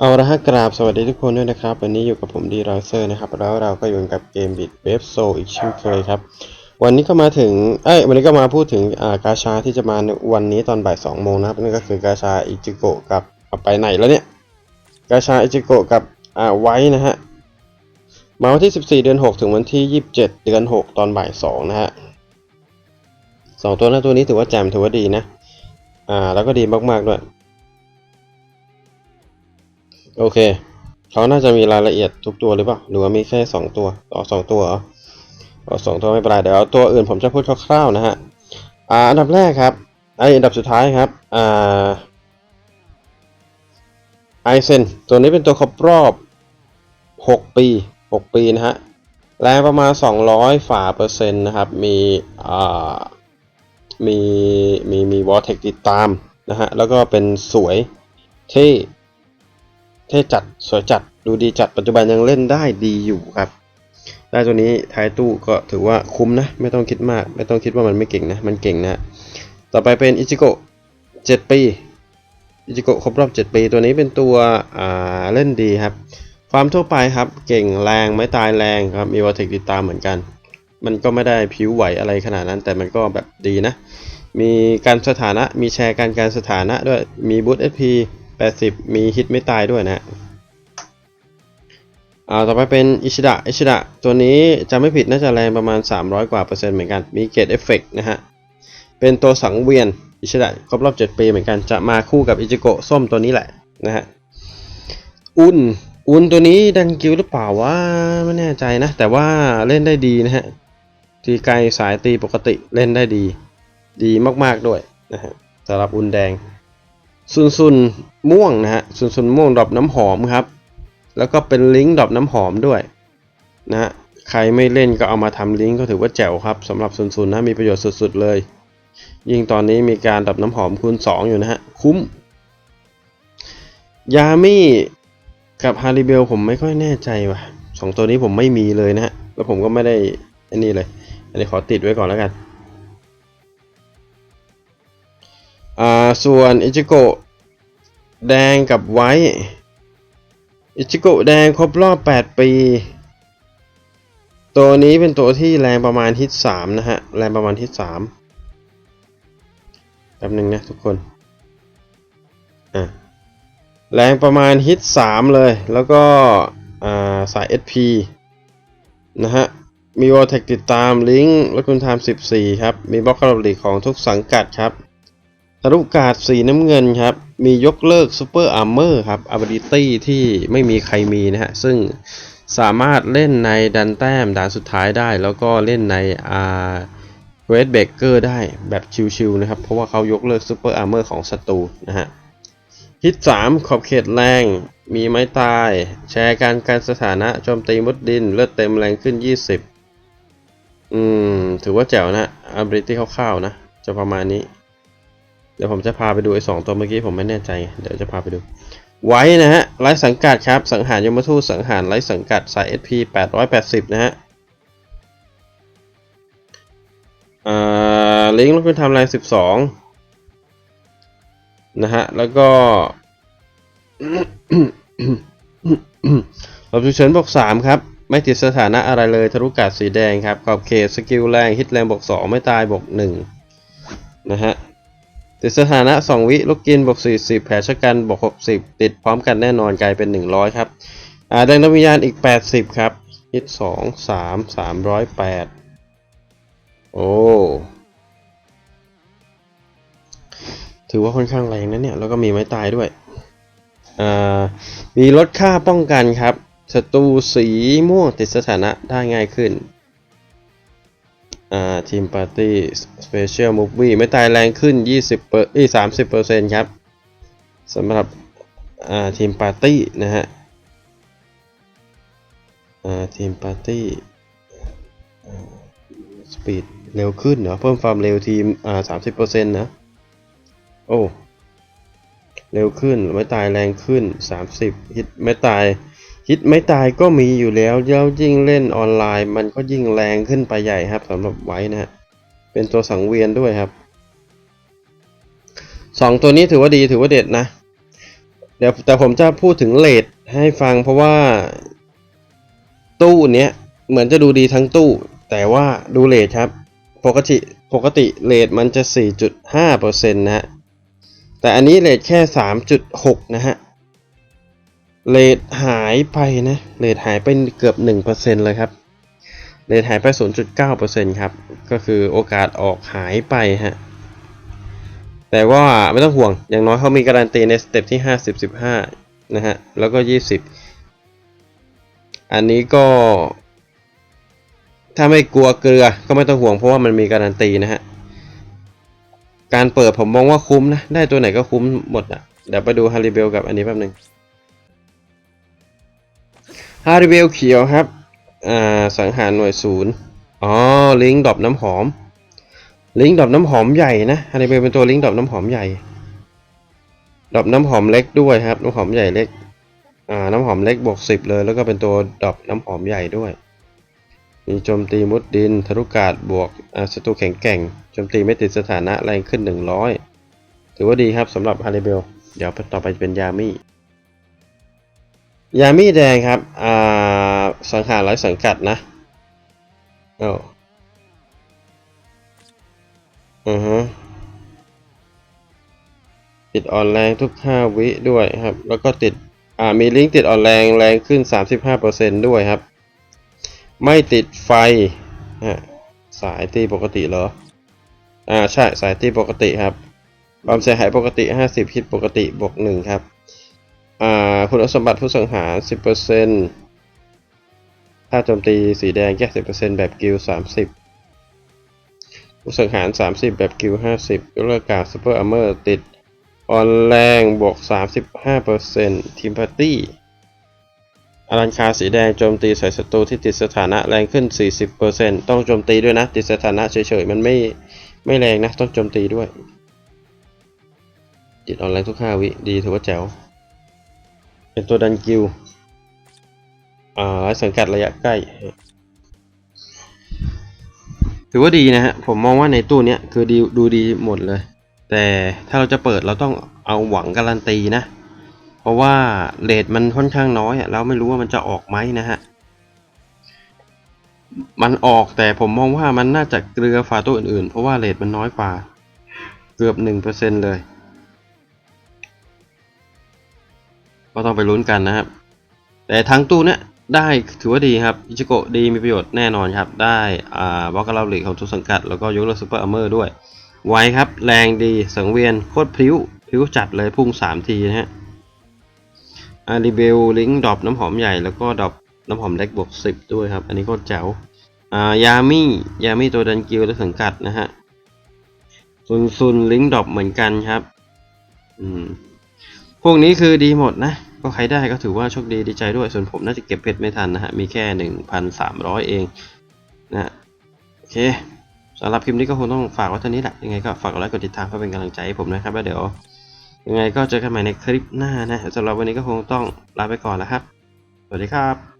เอาละฮะกราบสวัสดีทุกคนด้วยนะครับ วันนี้อยู่กับผมดีรอยเซอร์นะครับ แล้วเราก็อยู่กับเกมบิดเวฟโซอีกเช่นเคยครับ วันนี้ก็มาถึงเอ้ยวันนี้ก็มาพูดถึงอ่ากาชาที่จะมาในวันนี้ตอนบ่ายสองโมงนะครับนั่นก็คือกาชาอิจิโกะกับไปไหนแล้วเนี่ยกาชาอิจิโกะกับอ่าไว้นะฮะมาวันที่ 14 เดือน 6 ถึงวันที่ 27 เดือน 6 ตอนบ่าย2นะฮะสองตัวหน้าตัวนี้ถือว่าแจมถือว่าดีนะอ่าแล้วก็ดีมากๆด้วย โอเค เขาน่าจะมีรายละเอียดทุกตัวหรือเปล่า หรือว่ามีแค่2ตัวอ๋อสองตัวเหรออ๋อสองตัวไม่เป็นไรเดี๋ยวตัวอื่นผมจะพูดคร่าวๆนะฮะ อ่า อันดับแรกครับ ไออันดับสุดท้ายครับ อ่า ไอเซน ตัวนี้เป็นตัวครบรอบ 6 ปี 6 ปีนะฮะ แรงประมาณ 200 ฝ่าเปอร์เซ็นต์นะครับ มี อ่า มี มี มีวอลเทคติดตามนะฮะ แล้วก็เป็นสวยเท่ เท่จัด สวยจัด ดูดีจัด ปัจจุบันยังเล่นได้ดีอยู่ครับ ได้ตัวนี้ท้ายตู้ก็ถือว่าคุ้มนะ ไม่ต้องคิดมาก ไม่ต้องคิดว่ามันไม่เก่งนะ มันเก่งนะ ต่อไปเป็นอิจิโกะ7ปีอิจิโกะครบรอบ 7 ปี ตัวนี้เป็นตัวเล่นดีครับ ความทั่วไปครับ เก่งแรงไม่ตายแรงครับ มีวอเทคติดตามเหมือนกัน มันก็ไม่ได้ผิวไหวอะไรขนาดนั้น แต่มันก็แบบดีนะ มีการสถานะ มีแชร์การการสถานะด้วย มีบูทเอพี 80 มีฮิตไม่ตายด้วยนะอ่าต่อไปเป็นอิชิดะอิชิดะตัวนี้จะไม่ผิดน่าจะแรงประมาณ 300 กว่าเปอร์เซ็นต์เหมือนกัน มีเกรดเอฟเฟกนะฮะ เป็นตัวสังเวียนอิชิดะครบรอบ 7 ปีเหมือนกัน จะมาคู่กับอิจิโกะส้มตัวนี้แหละนะฮะ อุนอุนตัวนี้ดันกิวหรือเปล่าวะไม่แน่ใจนะ แต่ว่าเล่นได้ดีนะฮะ ตีไกลสายตีปกติเล่นได้ดี ดีมากๆด้วยนะฮะสำหรับอุนแดง ซุนซุนม่วงนะฮะซุนซุนม่วงดรอปน้ำหอมครับ แล้วก็เป็นลิงก์ดรอปน้ำหอมด้วยนะฮะใครไม่เล่นก็เอามาทำลิงก์ก็ถือว่าแจ๋วครับสำหรับซุนซุนนะมีประโยชน์สุดๆเลย ยิ่งตอนนี้มีการดรอปน้ำหอมคูณ 2 อยู่นะฮะคุ้ม ยามี่กับฮาริเบลผมไม่ค่อยแน่ใจว่ะสองตัวนี้ผมไม่มีเลยนะฮะแล้วผมก็ไม่ได้อันนี้เลย อันนี้ขอติดไว้ก่อนแล้วกัน ส่วนอิจิโกะแดงกับไวท์อิจิโกะแดงครบรอบ 8 ปี ตัวนี้เป็นตัวที่แรงประมาณฮิต3นะฮะ แรงประมาณฮิต3แป๊บนึงนะทุกคน อะ แรงประมาณฮิต3เลย แล้วก็สาย SP นะฮะ มีวอลเทคติดตามลิงก์และคุณไทม์14 ครับ มีบล็อกคาร์บของทุกสังกัดครับ ทะลุกาดสีน้ำเงินครับ มียกเลิกซูเปอร์อาร์เมอร์ครับ ability ที่ไม่มีใครมีนะฮะ ซึ่งสามารถเล่นในดันแต้มด่านสุดท้ายได้ แล้วก็เล่นในอาเวสเบเกอร์ได้แบบชิวๆนะครับ เพราะว่าเขายกเลิกซูเปอร์อาร์เมอร์ของศัตรูนะฮะฮิต 3 ขอบเขตแรง มีไม้ตาย แชร์การการสถานะโจมตีมุดดิน เลือดเต็มแรงขึ้น 20 อืม ถือว่าแจ๋วนะ ability คร่าวๆนะ จะประมาณนี้ เดี๋ยวผมจะพาไปดูไอ้สองตัวเมื่อกี้ผมไม่แน่ใจ เดี๋ยวจะพาไปดู ไว้นะฮะไร้สังกัดครับ สังหารยมทูตสังหารไร้สังกัดสาย SP 880 นะฮะอ่าลิงก์ลงทุนทำแรง12 นะฮะ แล้วก็รบฉุกเฉินบวก3ครับ ไม่ติดสถานะอะไรเลยทะลุกาดสีแดงครับ ขอบเขตสกิลแรง ฮิตแรงบวก2 ไม่ตายบวก1นะฮะ ติดสถานะ 2 วิลูกกินบวก40 แผลชะกันบวก60 ติดพร้อมกันแน่นอนกลายเป็น 100 ครับอ่าแดงดวงวิญญาณอีก 80 ครับฮิต2 3 308 โอ้ ถือว่าค่อนข้างแรงนะเนี่ย แล้วก็มีไม้ตายด้วยอ่ามีลดค่าป้องกันครับศัตรูสีม่วงติดสถานะได้ง่ายขึ้น อ่าทีมปาร์ตี้สเปเชียลมูฟวี่ไม่ตายแรงขึ้น 20เปอร์อี30เปอร์เซ็นต์ครับสำหรับอ่าทีมปาร์ตี้นะฮะอ่าทีมปาร์ตี้สปีดเร็วขึ้นเหรอเพิ่มความเร็วทีมอ่า30เปอร์เซ็นต์นะโอ้เร็วขึ้นไม่ตายแรงขึ้น 30 ฮิตไม่ตาย ฮิตไม่ตายก็มีอยู่แล้วแล้วยิ่งเล่นออนไลน์ มันก็ยิ่งแรงขึ้นไปใหญ่ครับสำหรับไว้นะฮะเป็นตัวสังเวียนด้วยครับสองตัวนี้ถือว่าดีถือว่าเด็ดนะ เดี๋ยวแต่ผมจะพูดถึงเลทให้ฟังเพราะว่า ตู้เนี้ยเหมือนจะดูดีทั้งตู้ แต่ว่าดูเลทครับปกติปกติเลทมันจะ 4.5%นะฮะแต่อันนี้เลทแค่ 3.6 นะฮะ เลทหายไปนะเลทหายไปเกือบ 1%เลยครับเลทหายไป 0.9%ครับ ก็คือโอกาสออกหายไปฮะ แต่ว่าไม่ต้องห่วง อย่างน้อยเขามีการันตีในสเต็ปที่ 50 15 นะฮะ แล้วก็ 20 อันนี้ก็ ถ้าไม่กลัวเกลือก็ไม่ต้องห่วงเพราะว่ามันมีการันตีนะฮะ การเปิดผมมองว่าคุ้มนะ ได้ตัวไหนก็คุ้มหมดอะ เดี๋ยวไปดูฮาริเบลกับอันนี้แป๊บหนึ่ง ฮาริเบลเขียวครับ อ่า สังหารหน่วยศูนย์อ๋อ ลิงดอปน้ำหอม ลิงดอปน้ำหอมใหญ่นะฮาริเบลเป็นตัวลิงดอปน้ำหอมใหญ่ ดอปน้ำหอมเล็กด้วยครับ น้ำหอมใหญ่เล็ก อ่า น้ำหอมเล็กบวกสิบเลย แล้วก็เป็นตัวดอปน้ำหอมใหญ่ด้วย มีโจมตีมุดดินทะลุกาดบวก อ่า ศัตรูแข็งแกร่ง โจมตีไม่ติดสถานะแรงขึ้น100ถือว่าดีครับสำหรับฮาริเบล เดี๋ยวต่อไปเป็นยามี่ ยามีแดงครับ อ่า สังหารร้สังกัดนะโอ้อือฮะติดอ่อนแรงทุก 5 วิด้วยครับ แล้วก็ติด อ่า มีลิงก์ติดอ่อนแรงแรงขึ้น 35%ด้วยครับ ไม่ติดไฟฮะสายตีปกติเหรอ อ่า ใช่ สายตีปกติครับ ความเสียหายปกติ 50ฮิตปกติบวก1ครับ คุณสมบัติผู้สังหาร 10%ถ้าโจมตีสีแดงแค่10%แบบกิล30 ผู้สังหาร 30 แบบกิล50ยกเลิกการซูเปอร์อาร์เมอร์ติด ออนแรงบวก 35%ทีมพาร์ตี้อลันคาสีแดงโจมตีใส่ศัตรูที่ติดสถานะแรงขึ้น 40%ต้องโจมตีด้วยนะ ติดสถานะเฉยๆ มันไม่ไม่แรงนะ ต้องโจมตีด้วย ติดออนแรงทุก5วิ ดีถือว่าแจ๋ว เป็นตัวดันกิลอ่าสังกัดระยะใกล้ ถือว่าดีนะฮะ ผมมองว่าในตู้เนี้ยคือดีดูดีหมดเลย แต่ถ้าเราจะเปิดเราต้องเอาหวังการันตีนะ เพราะว่าเลทมันค่อนข้างน้อยอะเราไม่รู้ว่ามันจะออกไหมนะฮะ มันออกแต่ผมมองว่ามันน่าจะเกลือฝาตัวอื่นๆ เพราะว่าเลทมันน้อยกว่า เกือบหนึ่งเปอร์เซ็นเลย ก็ต้องไปลุ้นกันนะครับ แต่ทั้งตู้เนี้ยได้ถือว่าดีครับ อิจิโกะดีมีประโยชน์แน่นอนครับ ได้อ่าบล็อกกราลิกของทุกสังกัด แล้วก็ยกเลิกซูเปอร์อเมอร์ด้วย ไวครับ แรงดีสังเวียนโคตรพลิ้วพลิ้วจัดเลยพุ่ง 3 ทีนะฮะอาริเบลลิงดรอปน้ำหอมใหญ่แล้วก็ดรอปน้ำหอมเล็กบวก10 ด้วยครับ อันนี้ก็แจ๋วอ่ายามี่ยามี่ตัวดันกิลและสังกัดนะฮะซุนซุนลิงดรอปเหมือนกันครับ อืม พวกนี้คือดีหมดนะ ก็ใครได้ก็ถือว่าโชคดีดีใจด้วย ส่วนผมน่าจะเก็บเพชรไม่ทันนะฮะ มีแค่ 1,300 เองนะโอเคสำหรับคลิปนี้ก็คงต้องฝากไว้เท่านี้แหละ ยังไงก็ฝากกดไลค์กดติดตามเพื่อเป็นกำลังใจให้ผมนะครับ แล้วเดี๋ยว ยังไงก็เจอกันใหม่ในคลิปหน้านะสำหรับวันนี้ก็คงต้องลาไปก่อนแล้วครับ สวัสดีครับ